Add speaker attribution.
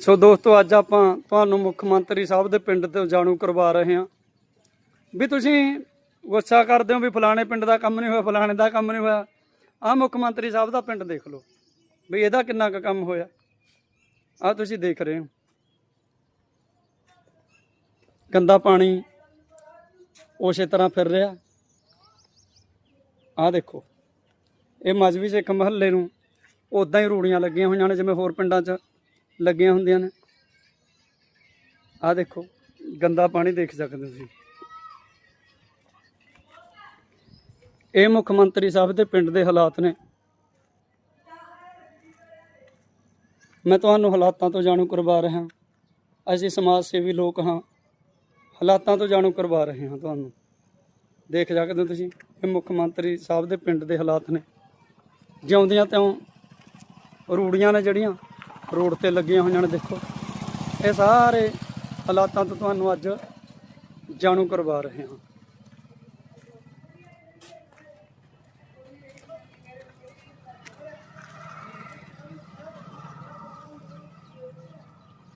Speaker 1: ਸੋ ਦੋਸਤੋ, ਅੱਜ ਆਪਾਂ ਤੁਹਾਨੂੰ ਮੁੱਖ ਮੰਤਰੀ ਸਾਹਿਬ ਦੇ ਪਿੰਡ ਤੋਂ ਜਾਣੂ ਕਰਵਾ ਰਹੇ ਹਾਂ। ਵੀ ਤੁਸੀਂ ਗੁੱਸਾ ਕਰਦੇ ਹੋ ਵੀ ਫਲਾਣੇ ਪਿੰਡ ਦਾ ਕੰਮ ਨਹੀਂ ਹੋਇਆ, ਫਲਾਣੇ ਦਾ ਕੰਮ ਨਹੀਂ ਹੋਇਆ। ਆਹ ਮੁੱਖ ਮੰਤਰੀ ਸਾਹਿਬ ਦਾ ਪਿੰਡ ਦੇਖ ਲਓ। ਵੀ ਇਹਦਾ ਕਿੰਨਾ ਕੁ ਕੰਮ ਹੋਇਆ। ਆਹ ਤੁਸੀਂ ਦੇਖ ਰਹੇ ਹੋ। ਗੰਦਾ ਪਾਣੀ ਉਸੇ ਤਰ੍ਹਾਂ ਫਿਰ ਰਿਹਾ। ਆਹ ਦੇਖੋ, ਇਹ ਮਜਬੀ ਸਿੱਖ ਮਹੱਲੇ ਨੂੰ ਉਦਾਂ ਹੀ ਰੂੜੀਆਂ ਲੱਗੀਆਂ ਹੋਈਆਂ ਨੇ ਜਿਵੇਂ ਹੋਰ ਪਿੰਡਾਂ 'ਚ। ਲੱਗੀਆਂ ਹੁੰਦੀਆਂ ਨੇ। ਆਹ ਦੇਖੋ, ਗੰਦਾ ਪਾਣੀ ਦੇਖ ਸਕਦੇ ਹੋ ਤੁਸੀਂ। ਇਹ ਮੁੱਖ ਮੰਤਰੀ ਸਾਹਿਬ ਦੇ ਪਿੰਡ ਦੇ ਹਾਲਾਤ ਨੇ। ਮੈਂ ਤੁਹਾਨੂੰ ਹਾਲਾਤਾਂ ਤੋਂ ਜਾਣੂ ਕਰਵਾ ਰਿਹਾ ਅਸੀਂ ਸਮਾਜ ਸੇਵੀ ਲੋਕ ਹਾਂ। ਹਾਲਾਤਾਂ ਤੋਂ ਜਾਣੂ ਕਰਵਾ ਰਹੇ ਹਾਂ ਤੁਹਾਨੂੰ। ਦੇਖ ਸਕਦੇ ਹੋ ਤੁਸੀਂ, ਇਹ ਮੁੱਖ ਮੰਤਰੀ ਸਾਹਿਬ ਦੇ ਪਿੰਡ ਦੇ ਹਾਲਾਤ ਨੇ। ਜਿਉਂਦਿਆਂ ਤਿਉਂ ਰੂੜੀਆਂ ਨੇ ਜਿਹੜੀਆਂ ਰੋਡ ਤੇ ਲੱਗੀਆਂ ਹੋਈਆਂ ਨੇ, ਦੇਖੋ। ਇਹ ਸਾਰੇ ਹਾਲਾਤਾਂ ਤੋਂ ਤੁਹਾਨੂੰ ਅੱਜ ਜਾਣੂ ਕਰਵਾ ਰਹੇ ਹਾਂ।